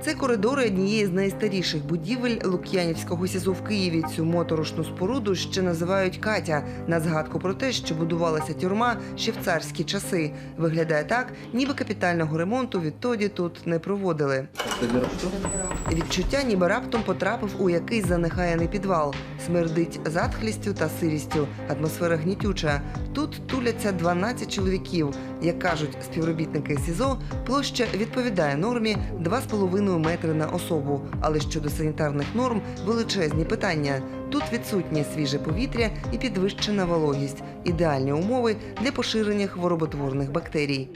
Це коридори однієї з найстаріших будівель Лук'янівського СІЗО в Києві. Цю моторошну споруду ще називають Катя на згадку про те, що будувалася тюрма ще в царські часи. Виглядає так, ніби капітального ремонту відтоді тут не проводили. Відчуття, ніби раптом потрапив у якийсь занехаяний підвал. Смердить затхлістю та сирістю. Атмосфера гнітюча. Тут туляться 12 чоловіків. Як кажуть співробітники СІЗО, площа відповідає нормі 2,5 метри на особу. Але щодо санітарних норм величезні питання. Тут відсутнє свіже повітря і підвищена вологість, ідеальні умови для поширення хвороботворних бактерій.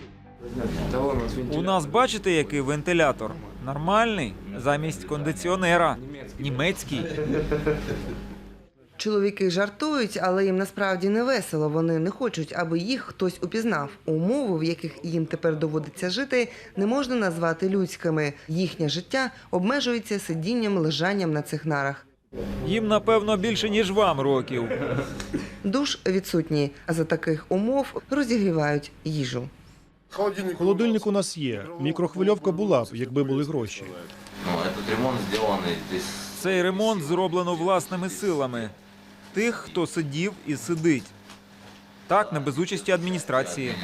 У нас бачите, який вентилятор? Нормальний, замість кондиціонера. Німецький. Чоловіки жартують, але їм насправді не весело. Вони не хочуть, аби їх хтось упізнав. Умови, в яких їм тепер доводиться жити, не можна назвати людськими. Їхнє життя обмежується сидінням, лежанням на цих нарах. Їм, напевно, більше, ніж вам років. Душ відсутній, а за таких умов розігрівають їжу. Холодильник у нас є. Мікрохвильовка була б, якби були гроші. Ну, Цей ремонт зроблено власними силами тих, хто сидів і сидить. Так, не без участі адміністрації.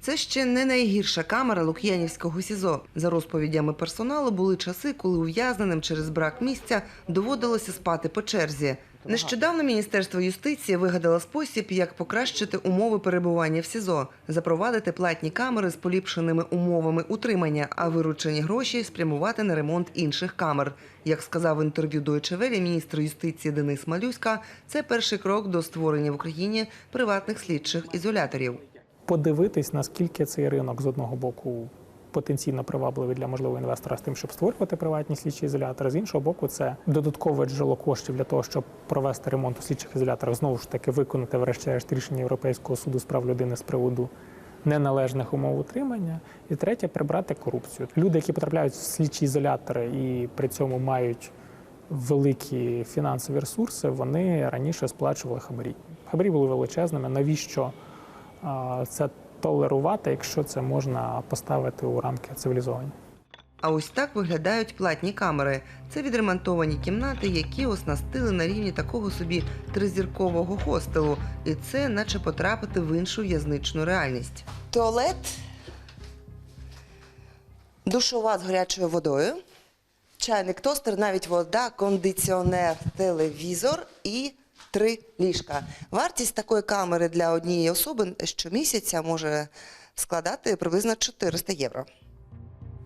Це ще не найгірша камера Лук'янівського СІЗО. За розповідями персоналу були часи, коли ув'язненим через брак місця доводилося спати по черзі. Нещодавно Міністерство юстиції вигадало спосіб, як покращити умови перебування в СІЗО, запровадити платні камери з поліпшеними умовами утримання, а виручені гроші спрямувати на ремонт інших камер. Як сказав в інтерв'ю Deutsche Welle міністр юстиції Денис Малюська, це перший крок до створення в Україні приватних слідчих ізоляторів. подивитись, наскільки цей ринок з одного боку потенційно привабливий для можливого інвестора з тим, щоб створювати приватні слідчі ізолятори. З іншого боку, це додаткове джерело коштів для того, щоб провести ремонт у слідчих ізоляторах, знову ж таки виконати врешті-решт рішення Європейського суду з прав людини з приводу. Неналежних умов утримання, і третє прибрати корупцію. Люди, які потрапляють в слідчі ізолятори і при цьому мають великі фінансові ресурси, вони раніше сплачували хабарі. Хабарі були величезними. Навіщо це толерувати, якщо це можна поставити у рамки цивілізовані. А ось так виглядають платні камери. Це відремонтовані кімнати, які оснастили на рівні такого собі тризіркового хостелу. І це наче потрапити в іншу в'язничну реальність. Туалет, душова з гарячою водою, чайник, тостер, навіть вода, кондиціонер, телевізор і три ліжка. Вартість такої камери для однієї особи щомісяця може складати приблизно 400 євро.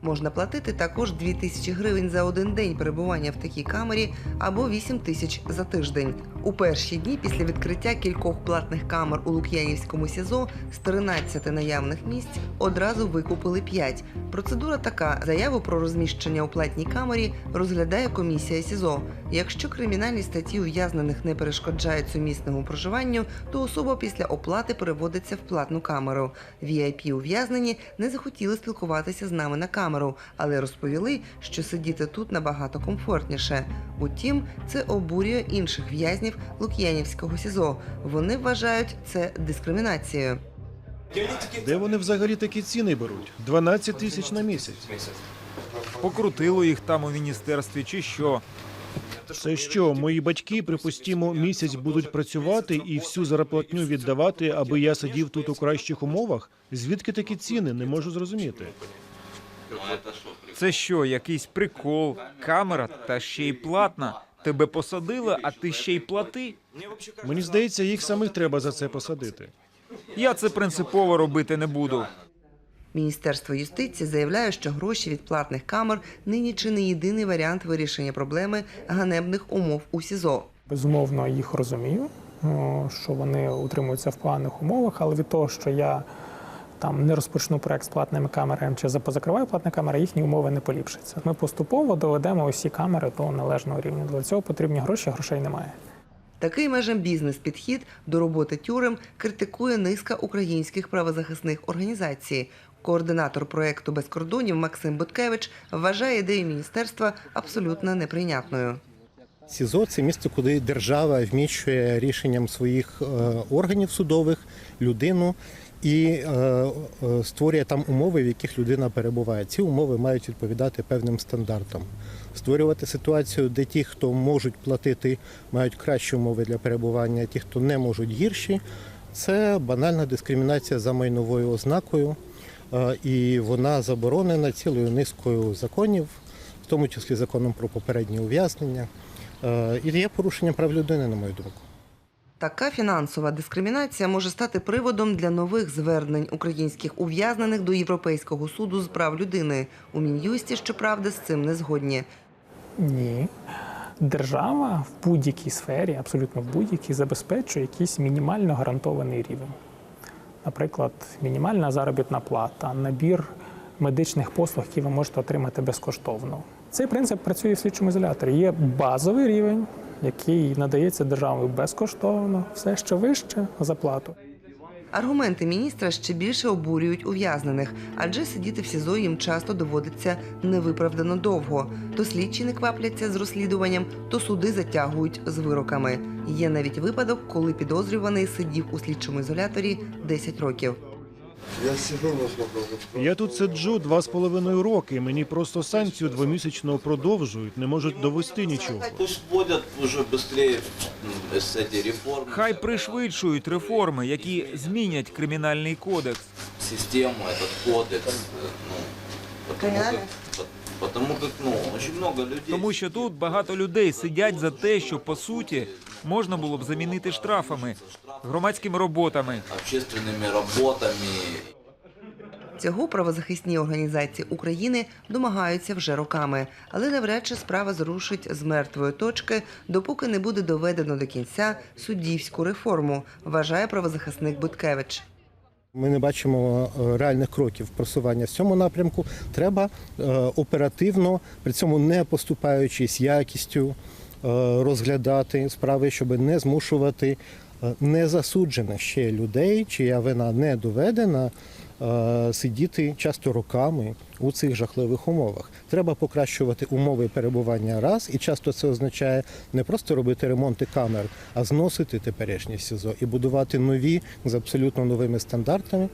Можна платити також 2 тисячі гривень за один день перебування в такій камері або 8 тисяч за тиждень. У перші дні після відкриття кількох платних камер у Лук'янівському СІЗО з 13 наявних місць одразу викупили 5. Процедура така: заяву про розміщення у платній камері розглядає комісія СІЗО. Якщо кримінальні статті ув'язнених не перешкоджають сумісному проживанню, то особа після оплати переводиться в платну камеру. VIP ув'язнені не захотіли спілкуватися з нами на камеру, але розповіли, що сидіти тут набагато комфортніше. Утім, це обурює інших в'язнів Лук'янівського СІЗО. Вони вважають це дискримінацією. Де вони взагалі такі ціни беруть? 12 тисяч на місяць. Покрутило їх там у міністерстві чи що. Це що, мої батьки, припустімо, місяць будуть працювати і всю зарплатню віддавати, аби я сидів тут у кращих умовах? Звідки такі ціни? Не можу зрозуміти. Ну, это что, прикол? Це що, якийсь прикол, камера та ще й платна. Тебе посадили, а ти ще й плати. Мені здається, їх самих треба за це посадити. Я це принципово робити не буду. Міністерство юстиції заявляє, що гроші від платних камер нині чи не єдиний варіант вирішення проблеми ганебних умов у СІЗО. Безумовно, їх розумію, що вони утримуються в поганих умовах, але від того, що я там не розпочну проект з платними камерами чи позакриваю платні камери, їхні умови не поліпшаться. Ми поступово доведемо усі камери до належного рівня. Для цього потрібні гроші, грошей немає. Такий межем бізнес-підхід до роботи тюрем критикує низка українських правозахисних організацій. Координатор проекту без кордонів Максим Буткевич вважає ідею міністерства абсолютно неприйнятною. СІЗО це місце, куди держава вміщує рішенням своїх е, органів судових людину. І е, е, створює там умови, в яких людина перебуває. Ці умови мають відповідати певним стандартам. Створювати ситуацію, де ті, хто можуть платити, мають кращі умови для перебування, а ті, хто не можуть гірші, це банальна дискримінація за майновою ознакою, е, і вона заборонена цілою низкою законів, в тому числі законом про попереднє ув'язнення. Е, І є порушення прав людини, на мою думку. Така фінансова дискримінація може стати приводом для нових звернень українських ув'язнених до Європейського суду з прав людини. У Мін'юсті, щоправда, з цим не згодні. Ні. Держава в будь-якій сфері, абсолютно в будь-якій, забезпечує якийсь мінімально гарантований рівень. Наприклад, мінімальна заробітна плата, набір медичних послуг, які ви можете отримати безкоштовно. Цей принцип працює в слідчому ізоляторі. Є базовий рівень, який надається державою безкоштовно, все що вище за плату. Аргументи міністра ще більше обурюють ув'язнених, адже сидіти в СІЗО їм часто доводиться невиправдано довго. То слідчі не квапляться з розслідуванням, то суди затягують з вироками. Є навіть випадок, коли підозрюваний сидів у слідчому ізоляторі 10 років. Я тут сиджу два з половиною роки. Мені просто санкцію двомісячного продовжують, не можуть довести нічого. Пусть вводят уже быстрее м, с эти реформы. Хай пришвидшують реформи, які змінять кримінальний кодекс. Систему, этот кодекс. э, Ну, потому как, по- потому как, ну, очень много людей. Тому що тут багато людей сидять за те, що по суті можна було б замінити штрафами, громадськими роботами. общественными работами. Цього правозахисні організації України домагаються вже роками, але навряд чи справа зрушить з мертвої точки, допоки не буде доведено до кінця суддівську реформу, вважає правозахисник Буткевич. Ми не бачимо е, реальних кроків просування в цьому напрямку. Треба е, оперативно, при цьому не поступаючись якістю, е, розглядати справи, щоб не змушувати е, незасуджених ще людей, чия вина не доведена, е, сидіти часто роками у цих жахливих умовах. Треба покращувати умови перебування раз, і часто це означає не просто робити ремонти камер, а зносити теперішні СІЗО і будувати нові з абсолютно новими стандартами.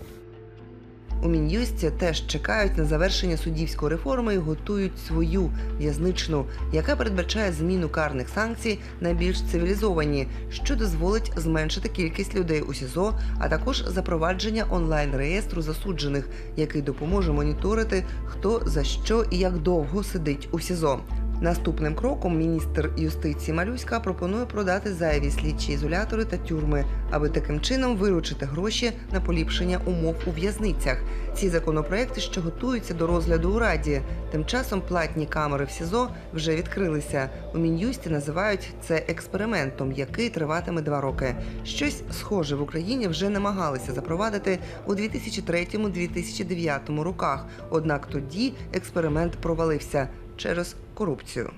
У Мін'юсті теж чекають на завершення суддівської реформи і готують свою в'язничну, яка передбачає зміну карних санкцій на більш цивілізовані, що дозволить зменшити кількість людей у СІЗО, а також запровадження онлайн-реєстру засуджених, який допоможе моніторити, хто за що і як довго сидить у СІЗО. Наступним кроком міністр юстиції Малюська пропонує продати зайві слідчі ізолятори та тюрми, аби таким чином виручити гроші на поліпшення умов у в'язницях. Ці законопроекти ще готуються до розгляду у раді. Тим часом платні камери в СІЗО вже відкрилися. У мін'юсті називають це експериментом, який триватиме два роки. Щось схоже в Україні вже намагалися запровадити у 2003-2009 роках. Однак тоді експеримент провалився через корупцію.